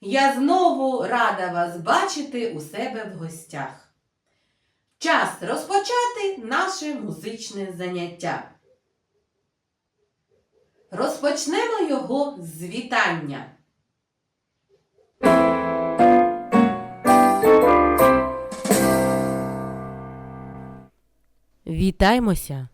Я знову рада вас бачити у себе в гостях. Час розпочати наше музичне заняття. Розпочнемо його з вітання. Вітаймося!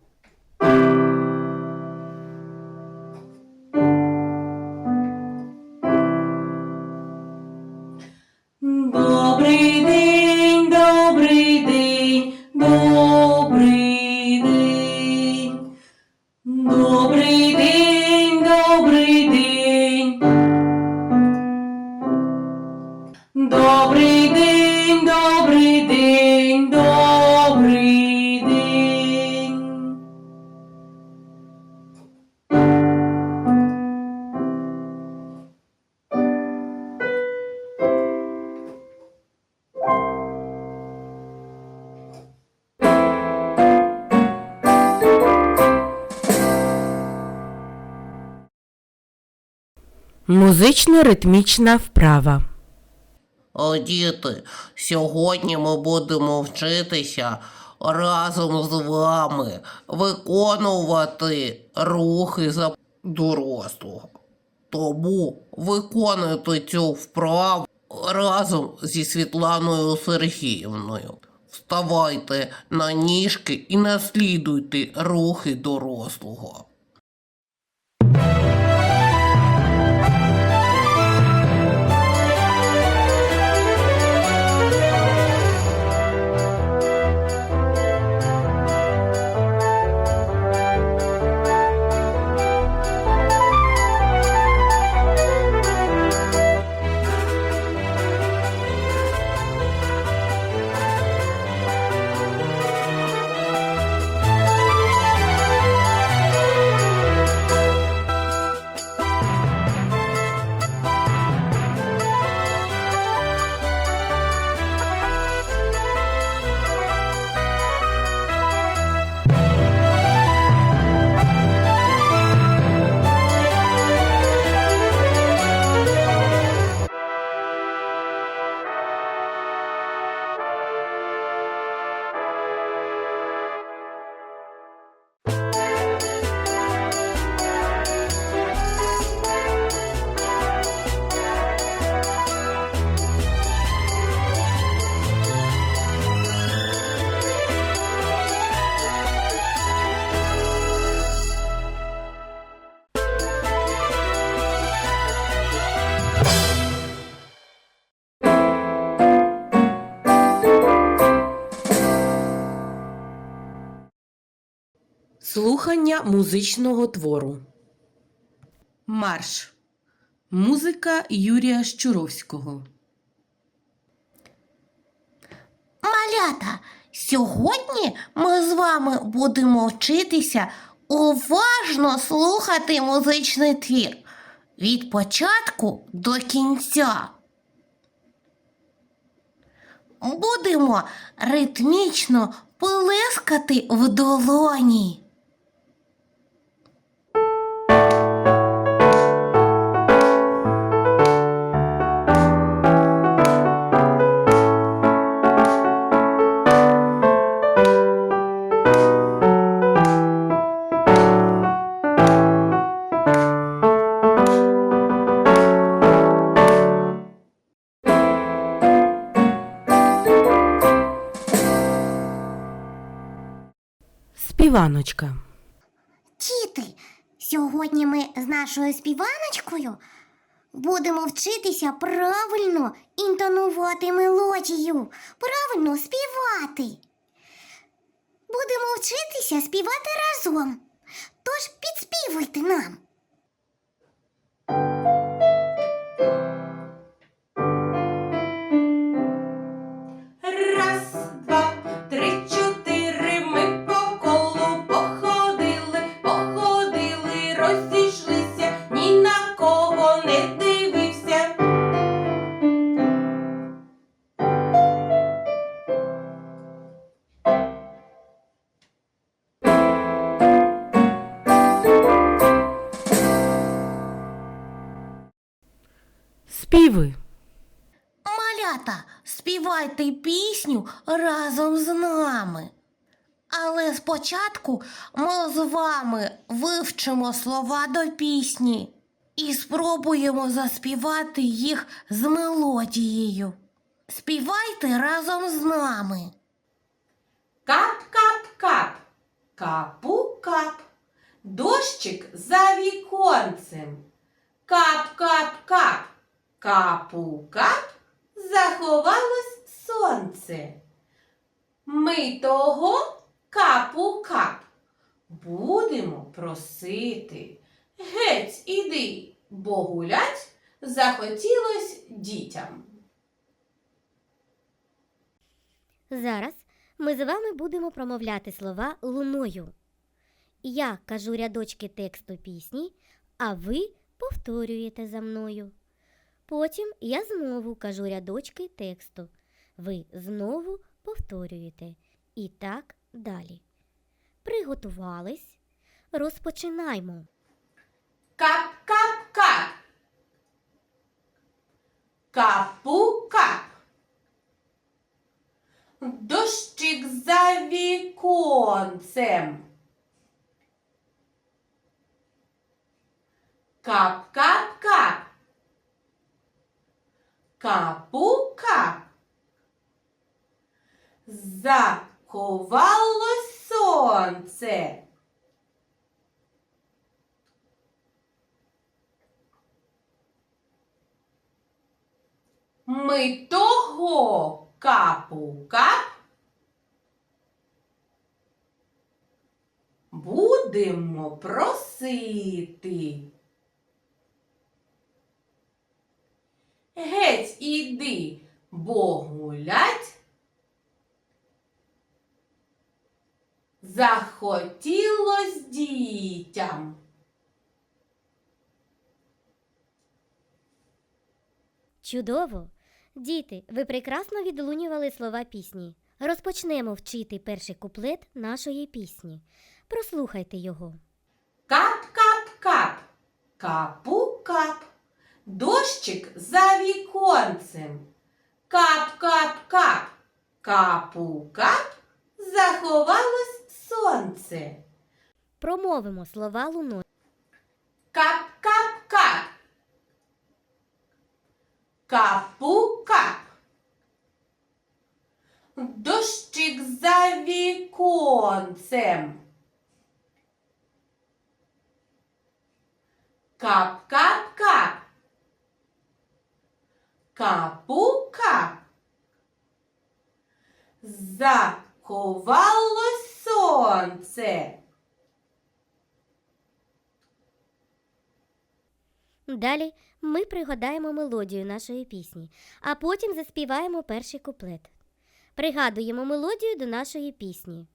Музично-ритмічна вправа. О, діти, сьогодні ми будемо вчитися разом з вами виконувати рухи за дорослого. Тому виконуйте цю вправу разом зі Світланою Сергіївною. Вставайте на ніжки і наслідуйте рухи дорослого. Слухання музичного твору. Марш. Музика Юрія Щуровського. Малята, сьогодні ми з вами будемо вчитися уважно слухати музичний твір від початку до кінця. Будемо ритмічно плескати в долоні. Співаночка. Діти, сьогодні ми з нашою співаночкою будемо вчитися правильно інтонувати мелодію, правильно співати. Будемо вчитися співати разом. Тож підспівуйте нам. Співи. Малята, співайте пісню разом з нами. Але спочатку ми з вами вивчимо слова до пісні і спробуємо заспівати їх з мелодією. Співайте разом з нами. Кап-кап-кап, капу-кап, дощик за віконцем. Кап-кап-кап, капу-кап, заховалось сонце. Ми того капу-кап будемо просити. Геть іди, бо гулять захотілось дітям. Зараз ми з вами будемо промовляти слова луною. Я кажу рядочки тексту пісні, а ви повторюєте за мною. Потім я знову кажу рядочки тексту. Ви знову повторюєте. І так далі. Приготувались. Розпочинаймо. Кап-кап-кап. Капу-кап. Дощик за віконцем. Кап-кап-кап. Капу-кап. Заховалось сонце. Ми того капу-кап будемо просити. Геть іди, бо гулять. Захотілось дітям. Чудово! Діти, ви прекрасно відлунювали слова пісні. Розпочнемо вчити перший куплет нашої пісні. Прослухайте його. Кап-кап-кап, капу-кап, дощик за віконцем. Кап-кап-кап, капу-кап, заховалось сонце. Промовимо слова луною. Кап-кап-кап, капу-кап. Дощик за віконцем. Кап-кап-кап. Капу-кап. Заховалось сонце. Далі ми пригадаємо мелодію нашої пісні, а потім заспіваємо перший куплет. Пригадуємо мелодію до нашої пісні.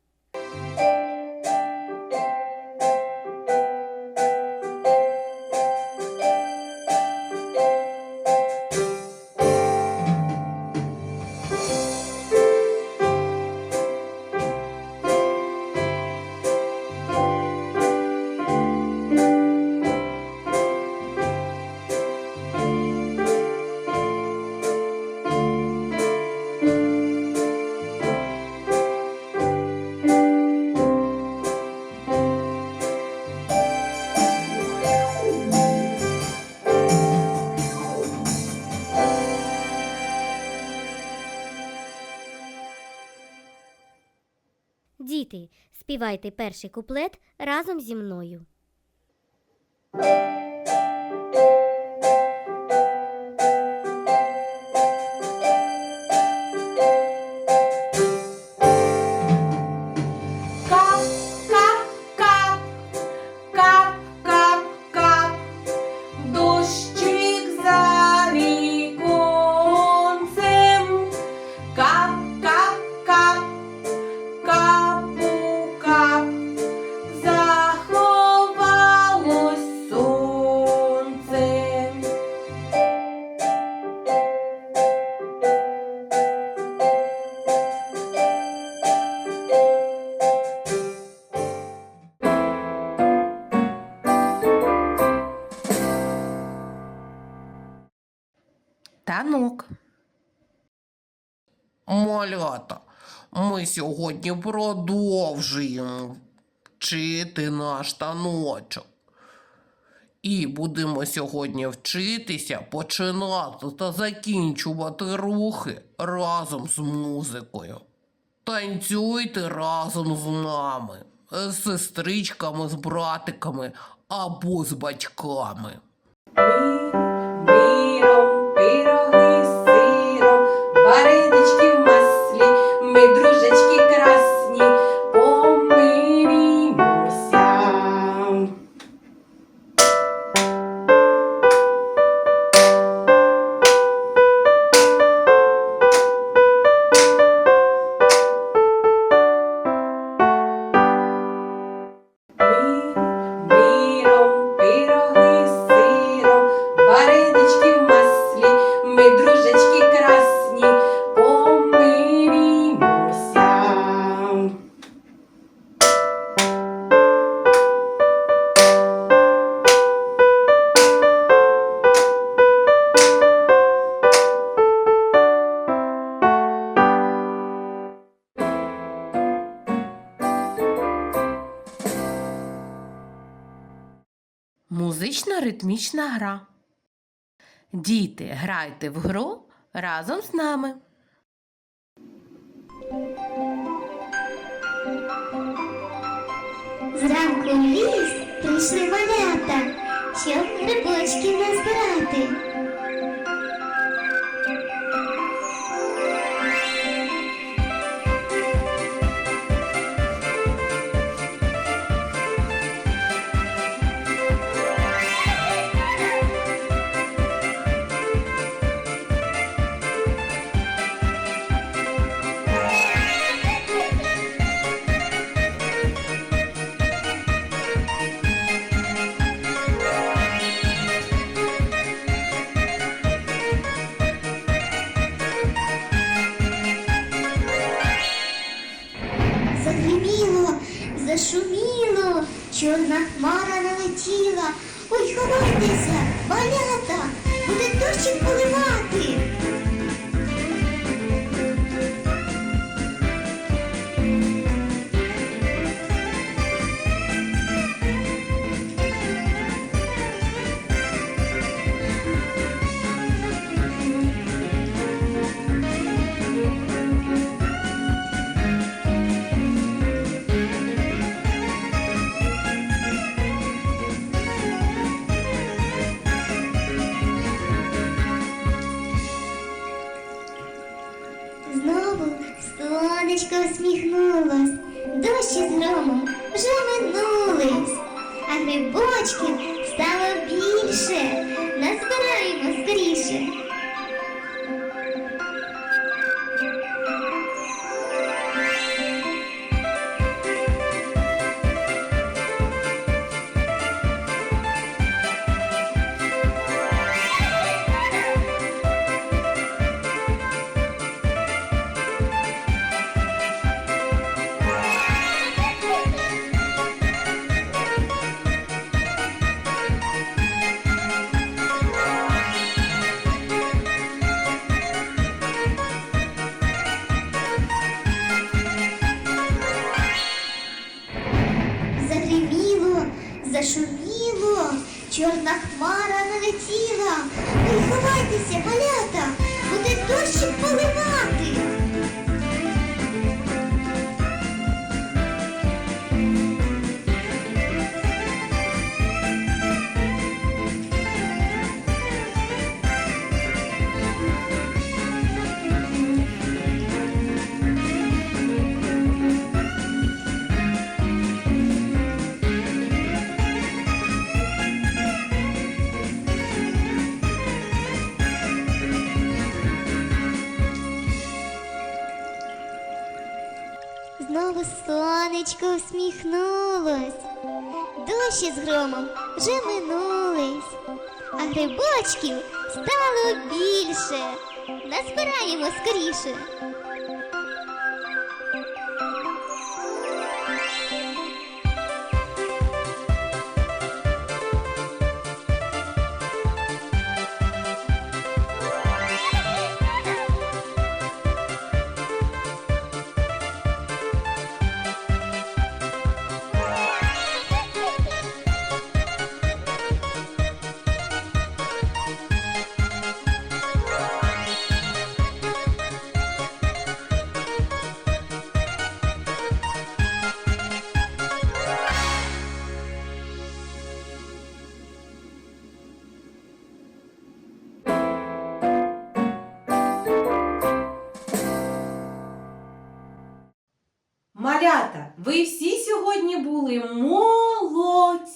Співайте перший куплет разом зі мною. Танок. Малята, ми сьогодні продовжуємо вчити наш таночок. І будемо сьогодні вчитися починати та закінчувати рухи разом з музикою. Танцюйте разом з нами, з сестричками, з братиками або з батьками. Ритмічна гра. Діти, грайте в гру разом з нами. Зранку в ліс прийшли малята, щоб грибочки назбирати. Хмара налетіла. Чорна хмара налетіла. Ой, ховайтеся, малята, буде дощик поливати. Сонечко всміхнулось, дощі з громом вже минулись, а грибочків стало більше. Назбираємо скоріше. Ви всі сьогодні були молодці.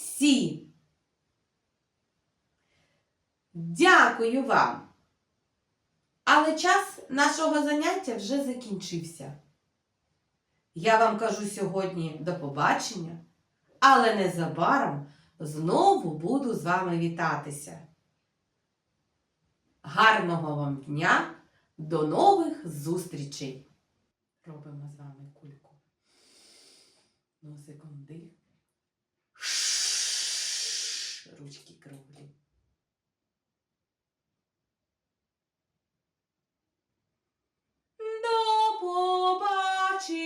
Дякую вам. Але час нашого заняття вже закінчився. Я вам кажу сьогодні до побачення, але незабаром знову буду з вами вітатися. Гарного вам дня! До нових зустрічей! Робимо з вами кульку. Ну, Носиком дих. Ручки круглі. До побачення!